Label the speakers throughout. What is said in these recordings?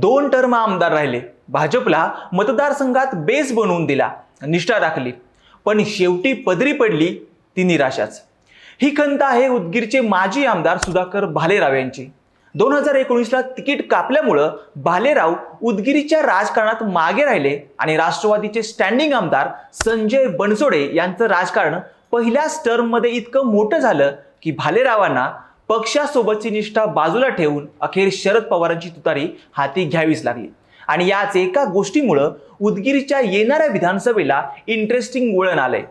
Speaker 1: दोन टर्म आमदार राहिले. भाजपला मतदारसंघात बेस बनवून दिला निष्ठा दाखली. पण शेवटी पदरी पडली ती निराशाच. ही खंत आहे उदगीरचे माजी आमदार सुधाकर भालेराव यांची. दोन हजार एकोणीसला तिकीट कापल्यामुळं भालेराव उदगिरीच्या राजकारणात मागे राहिले आणि राष्ट्रवादीचे स्टँडिंग आमदार संजय बनसोडे यांचं राजकारण पहिल्याच टर्ममध्ये इतकं मोठं झालं की भालेरावांना पक्षासोबतची निष्ठा बाजूला ठेवून अखेर शरद पवारांची तुतारी हाती घ्यावीच लागली. आणि याच एका गोष्टीमुळं उदगिरीच्या येणाऱ्या विधानसभेला इंटरेस्टिंग वळण आलंय.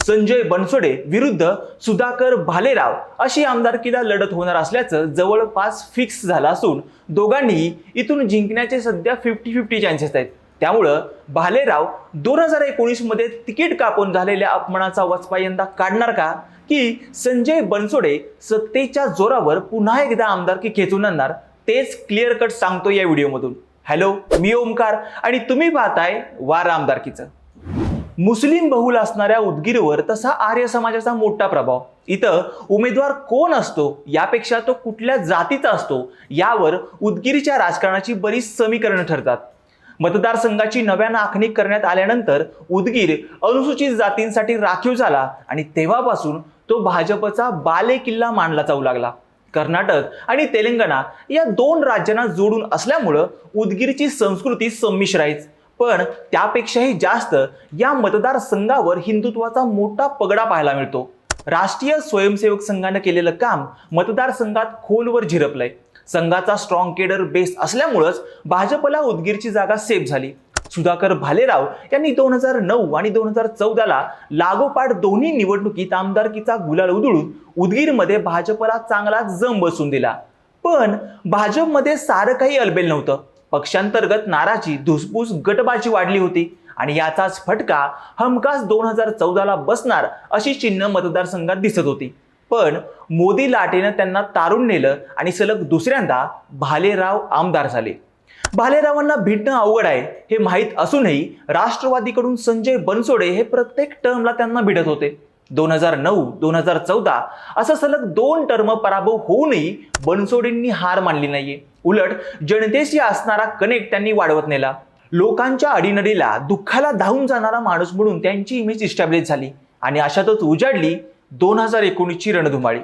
Speaker 1: संजय बनसोडे विरुद्ध सुधाकर भालेराव अशी आमदारकीला लढत होणार असल्याचं जवळपास फिक्स झालं असून दोघांनीही इथून जिंकण्याचे सध्या फिफ्टी फिफ्टी चान्सेस आहेत. त्यामुळं भालेराव दोन हजार एकोणीसमध्ये तिकीट कापून झालेल्या अपमानाचा वचपा यंदा काढणार का? की संजय बनसोडे सत्तेच्या जोरावर पुन्हा एकदा आमदारकी खेचून आणणार तेच क्लिअर कट सांगतो या व्हिडिओमधून. हॅलो मी ओमकार आणि तुम्ही पाहताय वार आमदारकीचं. मुस्लिम बहुल असणाऱ्या उदगीरवर तसा आर्य समाजाचा मोठा प्रभाव. इथं उमेदवार कोण असतो यापेक्षा तो कुठल्या जातीचा असतो यावर उदगीरच्या राजकारणाची बरीच समीकरणं ठरतात. मतदारसंघाची नव्यानं आखणी करण्यात आल्यानंतर उदगीर अनुसूचित जातींसाठी राखीव झाला आणि तेव्हापासून तो भाजपचा बाले किल्ला मानला जाऊ लागला. कर्नाटक आणि तेलंगणा या दोन राज्यांना जोडून असल्यामुळं उदगीरची संस्कृती संमिश्र आहेच पण त्यापेक्षाही जास्त या मतदारसंघावर हिंदुत्वाचा मोठा पगडा पाहायला मिळतो. राष्ट्रीय स्वयंसेवक संघानं केलेलं काम मतदारसंघात खोलवर झिरपलंय. संघाचा स्ट्रॉंग केडर बेस असल्यामुळंच भाजपला उदगीरची जागा सेफ झाली. सुधाकर भालेराव यांनी दोन हजार नऊ आणि दोन हजार चौदाला लागोपाठ दोन्ही निवडणुकीत आमदारकीचा गुलाल उधळून उदगीरमध्ये भाजपला चांगला जम बसून दिला. पण भाजपमध्ये सारं काही अलबेल नव्हतं. पक्षांतर्गत नाराजी धुसफूस गटबाजी वाढली होती आणि याचाच फटका हमखास दोन हजार चौदाला बसणार अशी चिन्ह मतदारसंघात दिसत होती. पण मोदी लाटेनं त्यांना तारून नेलं आणि सलग दुसऱ्यांदा भालेराव आमदार झाले. भालेरावांना भिडणं अवघड आहे हे माहीत असूनही राष्ट्रवादीकडून संजय बनसोडे हे प्रत्येक टर्मला त्यांना भिडत होते. दोन हजार नऊ दोन हजार चौदा असं सलग दोन टर्म पराभव होऊनही बनसोडेंनी हार मानली नाहीये. उलट जनतेशी असणारा कनेक्ट त्यांनी वाढवत नेला. लोकांच्या अडीनडीला दुःखाला धावून जाणारा माणूस म्हणून त्यांची इमेज इस्टॅब्लिश झाली आणि अशातच उजाडली दोन हजार एकोणीसची रणधुमाळी.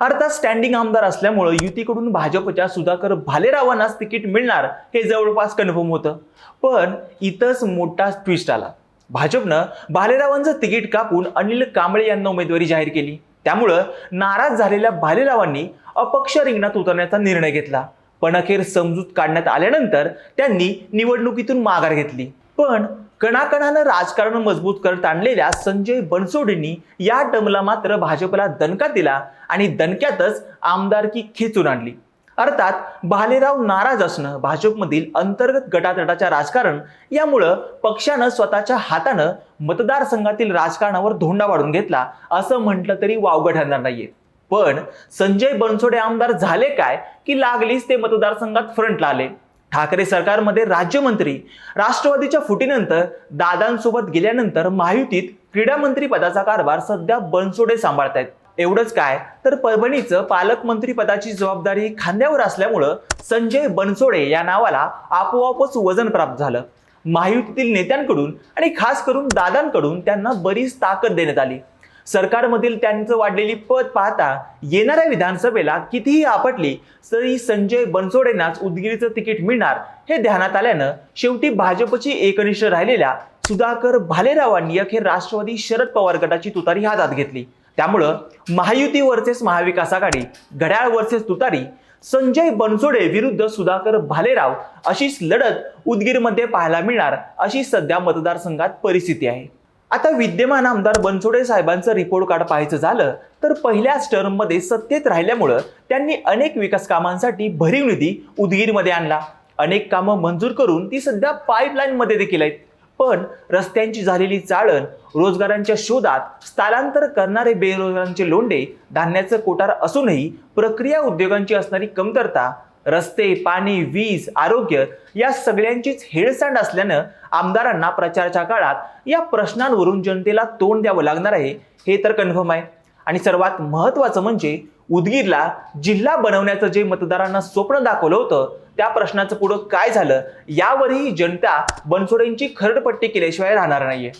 Speaker 1: अर्थात स्टँडिंग आमदार असल्यामुळं युतीकडून भाजपच्या सुधाकर भालेरावांनाच तिकीट मिळणार हे जवळपास कन्फर्म होतं. पण इथंच मोठा ट्विस्ट आला. भाजपनं भालेरावांचं तिकीट कापून अनिल कांबळे यांना उमेदवारी जाहीर केली. त्यामुळं नाराज झालेल्या भालेरावांनी अपक्ष रिंगणात उतरण्याचा निर्णय घेतला. पण अखेर समजूत काढण्यात आल्यानंतर त्यांनी निवडणुकीतून माघार घेतली. पण कणाकणानं राजकारण मजबूत करत आणलेल्या संजय बनसोडेंनी या टर्मला मात्र भाजपला दणका दिला आणि दणक्यातच आमदारकी खेचून आणली. अर्थात भालेराव नाराज असणं भाजपमधील अंतर्गत गटातटाच्या राजकारण यामुळं पक्षानं स्वतःच्या हातानं मतदारसंघातील राजकारणावर धोंडा वाढून घेतला असं म्हटलं तरी वावगं ठरणार नाहीये. पण संजय बनसोडे आमदार झाले काय की लागलीच ते मतदारसंघात फ्रंटला आले? ठाकरे सरकारमध्ये राज्यमंत्री राष्ट्रवादीच्या फुटीनंतर दादांसोबत गेल्यानंतर महायुतीत क्रीडा मंत्री पदाचा कारभार सध्या बनसोडे सांभाळतायत. एवढंच काय तर परभणीचं पालकमंत्री पदाची जबाबदारी खांद्यावर असल्यामुळं संजय बनसोडे या नावाला आपोआपच वजन प्राप्त झालं. महायुतीतील नेत्यांकडून आणि खास करून दादांकडून त्यांना बरीच ताकद देण्यात आली. सरकारमधील त्यांचं वाढलेली पद पाहता येणाऱ्या विधानसभेला कितीही आपटली तरी संजय बनसोडेंनाच उदगिरीचं तिकीट मिळणार हे ध्यानात आल्यानं शेवटी भाजपची एकनिष्ठ राहिलेल्या सुधाकर भालेरावांनी अखेर राष्ट्रवादी शरद पवार गटाची तुतारी हातात घेतली. त्यामुळं महायुती वर्सेस महाविकास आघाडी घड्याळ वर्सेस तुतारी संजय बनसोडे विरुद्ध सुधाकर भालेराव अशीच लढत उदगीरमध्ये पाहायला मिळणार अशी सध्या मतदारसंघात परिस्थिती आहे. आता विद्यमान आमदार बनसोडे साहेबांचं रिपोर्ट कार्ड पाहायचं झालं तर पहिल्याच टर्ममध्ये सत्तेत राहिल्यामुळं त्यांनी अनेक विकास कामांसाठी भरीव निधी उदगीरमध्ये आणला. अनेक कामं मंजूर करून ती सध्या पाईपलाईनमध्ये देखील आहेत. पण रस्त्यांची झालेली चाळण रोजगारांच्या शोधात स्थलांतर करणारे बेरोजगारांचे लोंढे धान्याचं कोटार असूनही प्रक्रिया उद्योगांची असणारी कमतरता रस्ते पाणी वीज आरोग्य या सगळ्यांचीच हेळसांड असल्यानं आमदारांना प्रचाराच्या काळात या प्रश्नांवरून जनतेला तोंड द्यावं लागणार आहे हे तर कन्फर्म आहे. आणि सर्वात महत्त्वाचं म्हणजे उदगीरला जिल्हा बनवण्याचं जे मतदारांना स्वप्न दाखवलं होतं त्या प्रश्नाचं पुढं काय झालं यावरही जनता बनसोडेंची खरडपट्टी केल्याशिवाय राहणार नाहीये.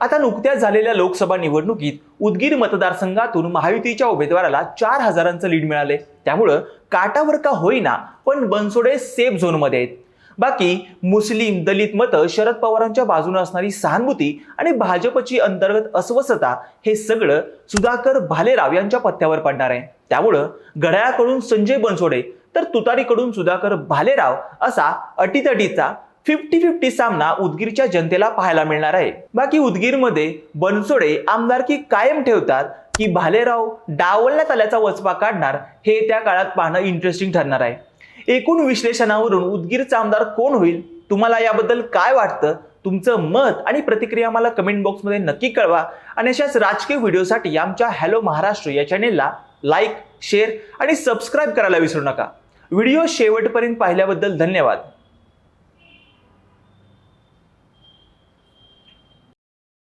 Speaker 1: आता नुकत्याच झालेल्या लोकसभा निवडणुकीत उदगीर मतदारसंघातून महायुतीच्या उमेदवाराला चार हजारांचं लीड मिळाले. त्यामुळं काटावर का होईना पण बनसोडे सेफ झोनमध्ये आहेत. बाकी मुस्लिम दलित मतं शरद पवारांच्या बाजूने असणारी सहानुभूती आणि भाजपची अंतर्गत अस्वस्थता हे सगळं सुधाकर भालेराव यांच्या पत्त्यावर पडणार आहे. त्यामुळं घड्याळाकडून संजय बनसोडे तर तुतारीकडून सुधाकर भालेराव असा अटीतटीचा फिफ्टी फिफ्टी सामना उदगीरच्या जनतेला पाहायला मिळणार आहे. बाकी उदगीरमध्ये बनसोडे आमदारकी कायम ठेवतात की भालेराव डावलण्यात आल्याचा वचपा काढणार हे त्या काळात पाहणं इंटरेस्टिंग ठरणार आहे. एकूण विश्लेषणावरून उदगीरचा आमदार कोण होईल? तुम्हाला याबद्दल काय वाटतं? तुमचं मत आणि प्रतिक्रिया मला कमेंट बॉक्समध्ये नक्की कळवा. आणि अशाच राजकीय व्हिडिओसाठी आमच्या हॅलो महाराष्ट्र या चॅनेलला लाईक शेअर आणि सबस्क्राईब करायला विसरू नका. व्हिडिओ शेवटपर्यंत पाहिल्याबद्दल धन्यवाद.